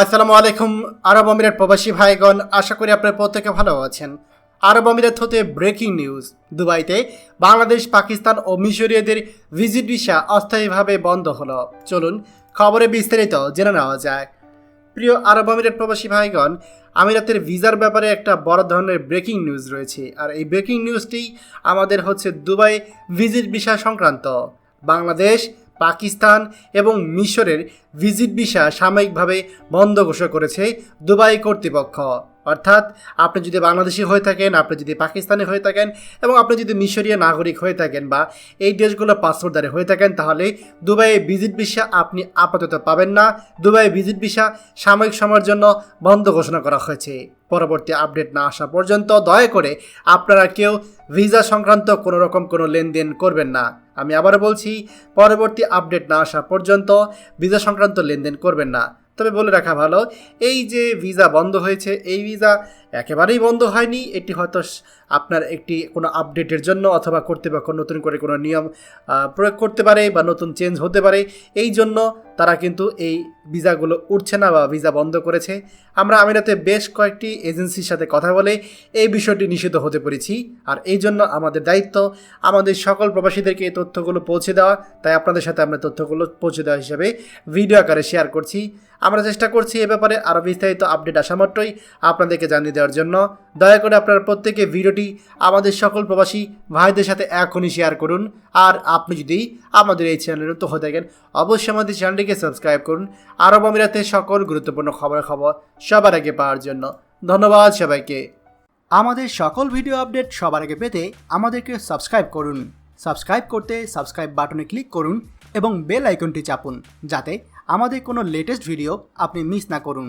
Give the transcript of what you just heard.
আসসালামু আলাইকুম, আরব আমিরাত প্রবাসী ভাইগণ, আশা করি আপনার প্রত্যেকে ভালো আছেন। আরব আমিরাত হতে ব্রেকিং নিউজ দুবাইতে বাংলাদেশ, পাকিস্তান ও মিশরীয়দের ভিজিট ভিসা অস্থায়ীভাবে বন্ধ হলো। চলুন খবরে বিস্তারিত জেনে নেওয়া যায় প্রিয় আরব আমিরাত প্রবাসী ভাইগণ, আমিরাতের ভিসার ব্যাপারে একটা বড় ধরনের ব্রেকিং নিউজ রয়েছে। আর এই ব্রেকিং নিউজটি আমাদের হচ্ছে দুবাই ভিজিট ভিসা সংক্রান্ত। বাংলাদেশ পাকিস্তান এবং মিশরের ভিজিট ভিসা সাময়িকভাবে বন্ধ ঘোষণা করেছে দুবাই কর্তৃপক্ষ। অর্থাৎ আপনি যদি বাংলাদেশি হয়ে থাকেন, আপনি যদি পাকিস্তানি হয়ে থাকেন এবং আপনি যদি মিশরীয় নাগরিক হয়ে থাকেন বা এই দেশগুলোর পাসপোর্টদারে হয়ে থাকেন, তাহলে দুবাইয়ে ভিজিট ভিসা আপনি আপাতত পাবেন না। দুবাই ভিজিট ভিসা সাময়িক সময়ের জন্য বন্ধ ঘোষণা করা হয়েছে। পরবর্তী আপডেট না আসা পর্যন্ত দয়া করে আপনারা কেউ ভিসা সংক্রান্ত কোনো রকম কোনো লেনদেন করবেন না। আমি আবারও বলছি, পরবর্তী আপডেট না আসা পর্যন্ত ভিসা সংক্রান্ত লেনদেন করবেন না। তবে বলে রাখা ভালো, এই যে ভিসা বন্ধ হয়েছে, এই ভিসা একেবারেই বন্ধ হয়নি। এটি হয়তো আপনার একটি কোনো আপডেটের জন্য অথবা কর্তৃপক্ষ নতুন করে কোনো নিয়ম প্রয়োগ করতে পারে বা নতুন চেঞ্জ হতে পারে। এই জন্য তারা কিন্তু এই ভিসাগুলো উঠছে না বা ভিসা বন্ধ করেছে। আমরা আমিরাতে বেশ কয়েকটি এজেন্সির সাথে কথা বলে এই বিষয়টি নিষিদ্ধ হতে পেরেছি। আর এই জন্য আমাদের দায়িত্ব আমাদের সকল প্রবাসীদেরকে এই তথ্যগুলো পৌঁছে দেওয়া। তাই আপনাদের সাথে আমরা তথ্যগুলো পৌঁছে দেওয়া হিসাবে ভিডিও আকারে শেয়ার করছি। আমরা চেষ্টা করছি এ ব্যাপারে আরও বিস্তারিত আপডেট আসা মাত্রই আপনাদেরকে জানিয়ে দেওয়ার জন্য। দয়া করে আপনারা প্রত্যেকে ভিডিওটি আমাদের সকল প্রবাসী ভাইদের সাথে এখনই শেয়ার করুন। আর আপনি যদি আমাদের এই চ্যানেলে নতুন হয়ে থাকেন, অবশ্যই আমাদের চ্যানেলটিকে সাবস্ক্রাইব করুন আরব আমিরাতের সকল গুরুত্বপূর্ণ খবর খবর সবার আগে পাওয়ার জন্য ধন্যবাদ সবাইকে। আমাদের সকল ভিডিও আপডেট সবার আগে পেতে আমাদেরকে সাবস্ক্রাইব করুন। সাবস্ক্রাইব করতে সাবস্ক্রাইব বাটনে ক্লিক করুন এবং বেল আইকনটি চাপুন যাতে আমাদের কোনো লেটেস্ট ভিডিও আপনি মিস না করুন।